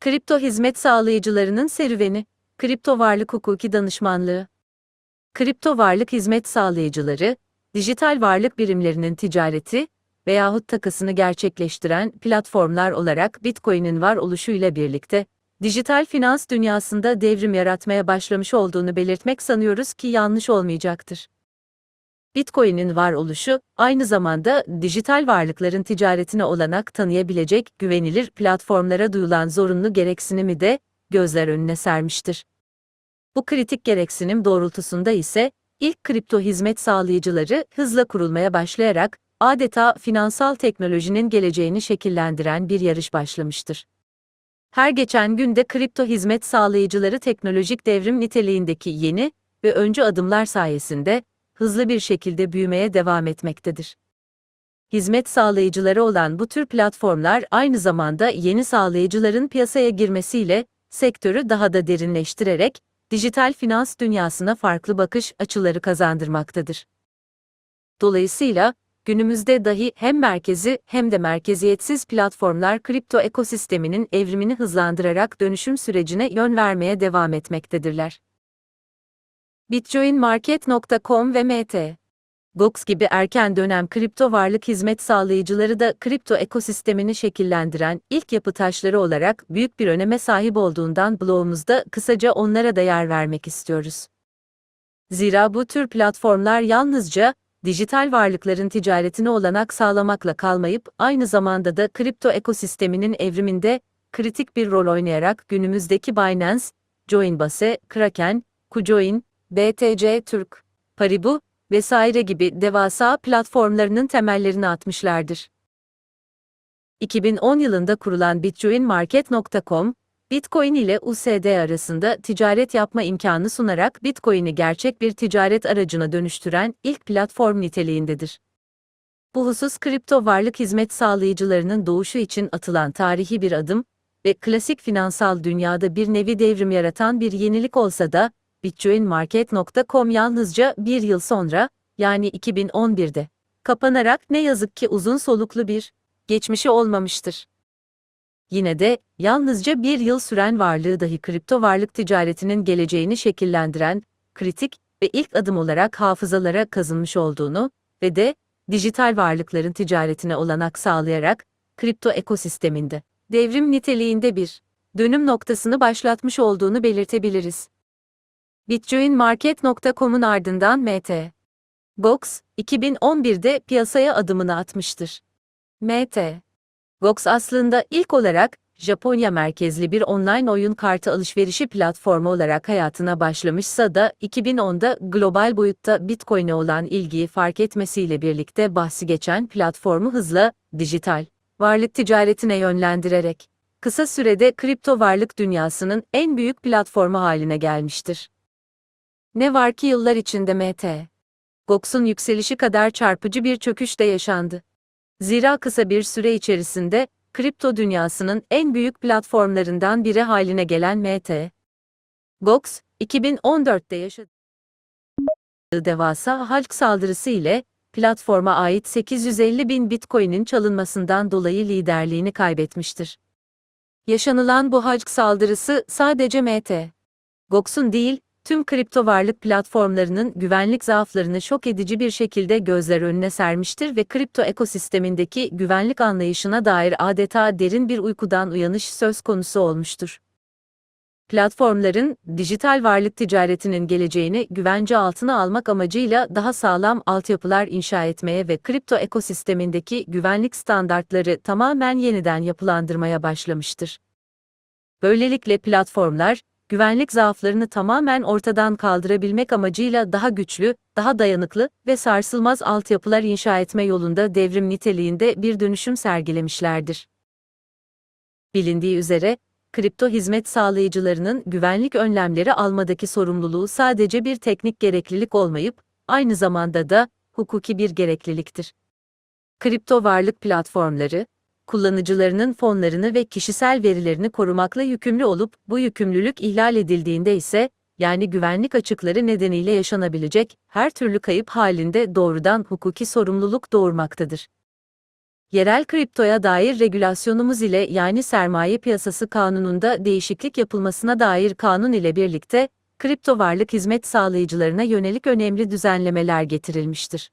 Kripto hizmet sağlayıcılarının serüveni, kripto varlık hukuki danışmanlığı. Kripto varlık hizmet sağlayıcıları, dijital varlık birimlerinin ticareti veyahut takısını gerçekleştiren platformlar olarak Bitcoin'in varoluşuyla birlikte, dijital finans dünyasında devrim yaratmaya başlamış olduğunu belirtmek sanıyoruz ki yanlış olmayacaktır. Bitcoin'in varoluşu, aynı zamanda dijital varlıkların ticaretine olanak tanıyabilecek güvenilir platformlara duyulan zorunlu gereksinimi de gözler önüne sermiştir. Bu kritik gereksinim doğrultusunda ise ilk kripto hizmet sağlayıcıları hızla kurulmaya başlayarak adeta finansal teknolojinin geleceğini şekillendiren bir yarış başlamıştır. Her geçen günde kripto hizmet sağlayıcıları teknolojik devrim niteliğindeki yeni ve öncü adımlar sayesinde hızlı bir şekilde büyümeye devam etmektedir. Hizmet sağlayıcıları olan bu tür platformlar aynı zamanda yeni sağlayıcıların piyasaya girmesiyle sektörü daha da derinleştirerek dijital finans dünyasına farklı bakış açıları kazandırmaktadır. Dolayısıyla günümüzde dahi hem merkezi hem de merkeziyetsiz platformlar kripto ekosisteminin evrimini hızlandırarak dönüşüm sürecine yön vermeye devam etmektedirler. Bitcoinmarket.com ve MT. Gox gibi erken dönem kripto varlık hizmet sağlayıcıları da kripto ekosistemini şekillendiren ilk yapı taşları olarak büyük bir öneme sahip olduğundan blogumuzda kısaca onlara da yer vermek istiyoruz. Zira bu tür platformlar yalnızca dijital varlıkların ticaretine olanak sağlamakla kalmayıp aynı zamanda da kripto ekosisteminin evriminde kritik bir rol oynayarak günümüzdeki Binance, Coinbase, Kraken, Kucoin, BTC Türk, Paribu vesaire gibi devasa platformlarının temellerini atmışlardır. 2010 yılında kurulan bitcoinmarket.com, Bitcoin ile USD arasında ticaret yapma imkanı sunarak Bitcoin'i gerçek bir ticaret aracına dönüştüren ilk platform niteliğindedir. Bu husus kripto varlık hizmet sağlayıcılarının doğuşu için atılan tarihi bir adım ve klasik finansal dünyada bir nevi devrim yaratan bir yenilik olsa da, bitcoinmarket.com yalnızca bir yıl sonra, yani 2011'de, kapanarak ne yazık ki uzun soluklu bir geçmişi olmamıştır. Yine de, yalnızca bir yıl süren varlığı dahi kripto varlık ticaretinin geleceğini şekillendiren, kritik ve ilk adım olarak hafızalara kazınmış olduğunu ve de, dijital varlıkların ticaretine olanak sağlayarak, kripto ekosisteminde, devrim niteliğinde bir dönüm noktasını başlatmış olduğunu belirtebiliriz. Bitcoinmarket.com'un ardından MT. Gox, 2011'de piyasaya adımını atmıştır. MT. Gox aslında ilk olarak Japonya merkezli bir online oyun kartı alışverişi platformu olarak hayatına başlamışsa da 2010'da global boyutta Bitcoin'e olan ilgiyi fark etmesiyle birlikte bahsi geçen platformu hızla dijital varlık ticaretine yönlendirerek kısa sürede kripto varlık dünyasının en büyük platformu haline gelmiştir. Ne var ki yıllar içinde MT. Gox'un yükselişi kadar çarpıcı bir çöküş de yaşandı. Zira kısa bir süre içerisinde kripto dünyasının en büyük platformlarından biri haline gelen MT. Gox, 2014'te yaşadığı devasa halk saldırısı ile platforma ait 850 bin Bitcoin'in çalınmasından dolayı liderliğini kaybetmiştir. Yaşanılan bu halk saldırısı sadece MT. Gox'un değil, tüm kripto varlık platformlarının güvenlik zaaflarını şok edici bir şekilde gözler önüne sermiştir ve kripto ekosistemindeki güvenlik anlayışına dair adeta derin bir uykudan uyanış söz konusu olmuştur. Platformların dijital varlık ticaretinin geleceğini güvence altına almak amacıyla daha sağlam altyapılar inşa etmeye ve kripto ekosistemindeki güvenlik standartları tamamen yeniden yapılandırmaya başlamıştır. Böylelikle platformlar güvenlik zaaflarını tamamen ortadan kaldırabilmek amacıyla daha güçlü, daha dayanıklı ve sarsılmaz altyapılar inşa etme yolunda devrim niteliğinde bir dönüşüm sergilemişlerdir. Bilindiği üzere, kripto hizmet sağlayıcılarının güvenlik önlemleri almadaki sorumluluğu sadece bir teknik gereklilik olmayıp, aynı zamanda da hukuki bir gerekliliktir. Kripto varlık platformları, kullanıcılarının fonlarını ve kişisel verilerini korumakla yükümlü olup bu yükümlülük ihlal edildiğinde ise yani güvenlik açıkları nedeniyle yaşanabilecek her türlü kayıp halinde doğrudan hukuki sorumluluk doğurmaktadır. Yerel kriptoya dair regülasyonumuz ile yani sermaye piyasası kanununda değişiklik yapılmasına dair kanun ile birlikte kripto varlık hizmet sağlayıcılarına yönelik önemli düzenlemeler getirilmiştir.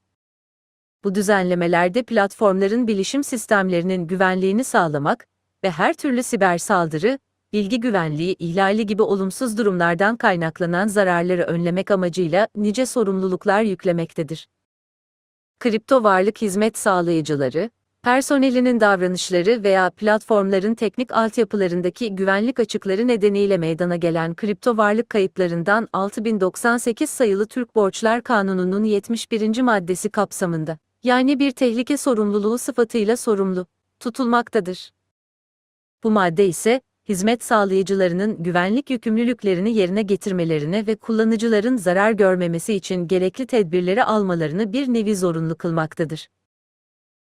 Bu düzenlemelerde platformların bilişim sistemlerinin güvenliğini sağlamak ve her türlü siber saldırı, bilgi güvenliği ihlali gibi olumsuz durumlardan kaynaklanan zararları önlemek amacıyla nice sorumluluklar yüklemektedir. Kripto varlık hizmet sağlayıcıları, personelinin davranışları veya platformların teknik altyapılarındaki güvenlik açıkları nedeniyle meydana gelen kripto varlık kayıplarından 6098 sayılı Türk Borçlar Kanunu'nun 71. maddesi kapsamında, yani bir tehlike sorumluluğu sıfatıyla sorumlu, tutulmaktadır. Bu madde ise, hizmet sağlayıcılarının güvenlik yükümlülüklerini yerine getirmelerine ve kullanıcıların zarar görmemesi için gerekli tedbirleri almalarını bir nevi zorunlu kılmaktadır.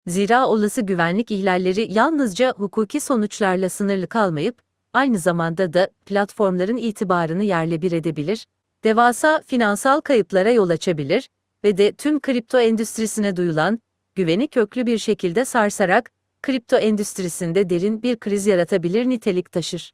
Zira olası güvenlik ihlalleri yalnızca hukuki sonuçlarla sınırlı kalmayıp, aynı zamanda da platformların itibarını yerle bir edebilir, devasa finansal kayıplara yol açabilir ve de tüm kripto endüstrisine duyulan güveni köklü bir şekilde sarsarak kripto endüstrisinde derin bir kriz yaratabilir nitelik taşır.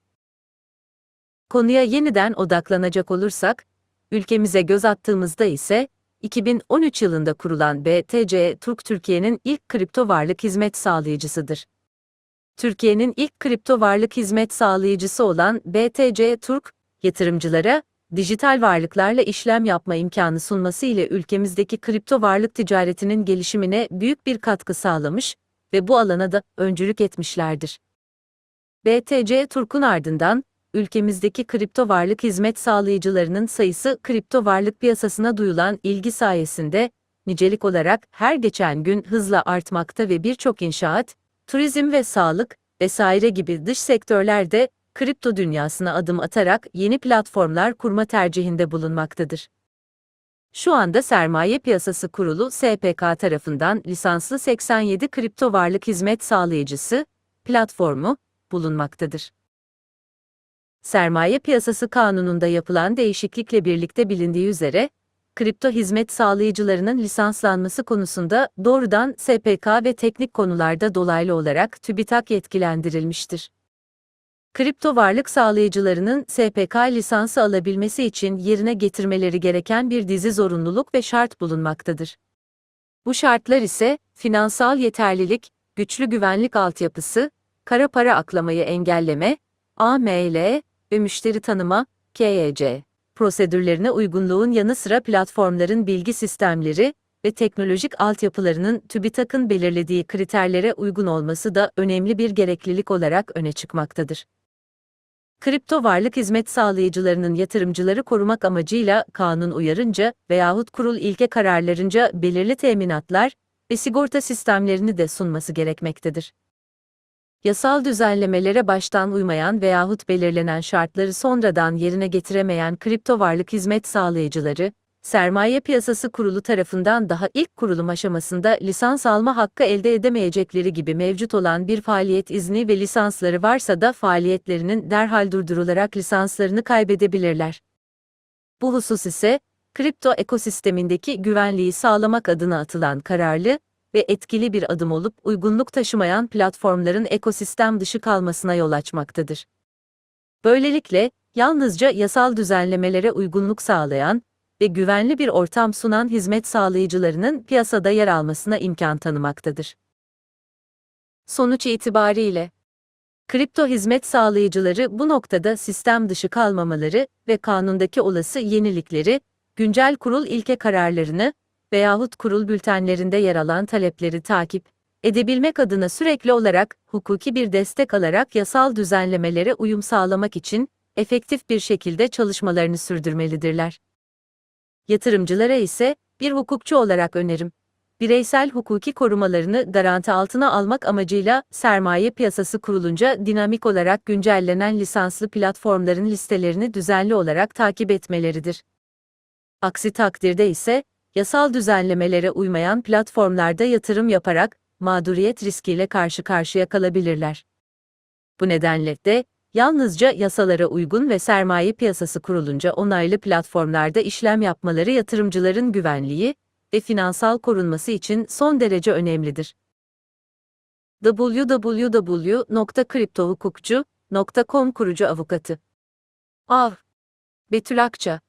Konuya yeniden odaklanacak olursak, ülkemize göz attığımızda ise 2013 yılında kurulan BTC Türk Türkiye'nin ilk kripto varlık hizmet sağlayıcısıdır. Türkiye'nin ilk kripto varlık hizmet sağlayıcısı olan BTC Türk, yatırımcılara dijital varlıklarla işlem yapma imkanı sunması ile ülkemizdeki kripto varlık ticaretinin gelişimine büyük bir katkı sağlamış ve bu alana da öncülük etmişlerdir. BTC Turk'un ardından ülkemizdeki kripto varlık hizmet sağlayıcılarının sayısı kripto varlık piyasasına duyulan ilgi sayesinde nicelik olarak her geçen gün hızla artmakta ve birçok inşaat, turizm ve sağlık vesaire gibi dış sektörlerde kripto dünyasına adım atarak yeni platformlar kurma tercihinde bulunmaktadır. Şu anda Sermaye Piyasası Kurulu SPK tarafından lisanslı 87 kripto varlık hizmet sağlayıcısı platformu bulunmaktadır. Sermaye Piyasası Kanunu'nda yapılan değişiklikle birlikte bilindiği üzere, kripto hizmet sağlayıcılarının lisanslanması konusunda doğrudan SPK ve teknik konularda dolaylı olarak TÜBİTAK yetkilendirilmiştir. Kripto varlık sağlayıcılarının SPK lisansı alabilmesi için yerine getirmeleri gereken bir dizi zorunluluk ve şart bulunmaktadır. Bu şartlar ise finansal yeterlilik, güçlü güvenlik altyapısı, kara para aklamayı engelleme, AML ve müşteri tanıma, KYC prosedürlerine uygunluğun yanı sıra platformların bilgi sistemleri ve teknolojik altyapılarının TÜBİTAK'ın belirlediği kriterlere uygun olması da önemli bir gereklilik olarak öne çıkmaktadır. Kripto varlık hizmet sağlayıcılarının yatırımcıları korumak amacıyla kanun uyarınca veyahut kurul ilke kararlarınca belirli teminatlar ve sigorta sistemlerini de sunması gerekmektedir. Yasal düzenlemelere baştan uymayan veyahut belirlenen şartları sonradan yerine getiremeyen kripto varlık hizmet sağlayıcıları, Sermaye Piyasası Kurulu tarafından daha ilk kurulum aşamasında lisans alma hakkı elde edemeyecekleri gibi mevcut olan bir faaliyet izni ve lisansları varsa da faaliyetlerinin derhal durdurularak lisanslarını kaybedebilirler. Bu husus ise, kripto ekosistemindeki güvenliği sağlamak adına atılan kararlı ve etkili bir adım olup uygunluk taşımayan platformların ekosistem dışı kalmasına yol açmaktadır. Böylelikle, yalnızca yasal düzenlemelere uygunluk sağlayan, ve güvenli bir ortam sunan hizmet sağlayıcılarının piyasada yer almasına imkan tanımaktadır. Sonuç itibariyle Kripto hizmet sağlayıcıları bu noktada sistem dışı kalmamaları ve kanundaki olası yenilikleri, güncel kurul ilke kararlarını veyahut kurul bültenlerinde yer alan talepleri takip edebilmek adına sürekli olarak hukuki bir destek alarak yasal düzenlemelere uyum sağlamak için efektif bir şekilde çalışmalarını sürdürmelidirler. Yatırımcılara ise bir hukukçu olarak önerim. Bireysel hukuki korumalarını garanti altına almak amacıyla sermaye piyasası kurulunca dinamik olarak güncellenen lisanslı platformların listelerini düzenli olarak takip etmeleridir. Aksi takdirde ise yasal düzenlemelere uymayan platformlarda yatırım yaparak mağduriyet riskiyle karşı karşıya kalabilirler. Bu nedenle de yalnızca yasalara uygun ve sermaye piyasası kurulunca onaylı platformlarda işlem yapmaları yatırımcıların güvenliği ve finansal korunması için son derece önemlidir. www.kriptohukukcu.com kurucu avukatı. Av. Betül Akça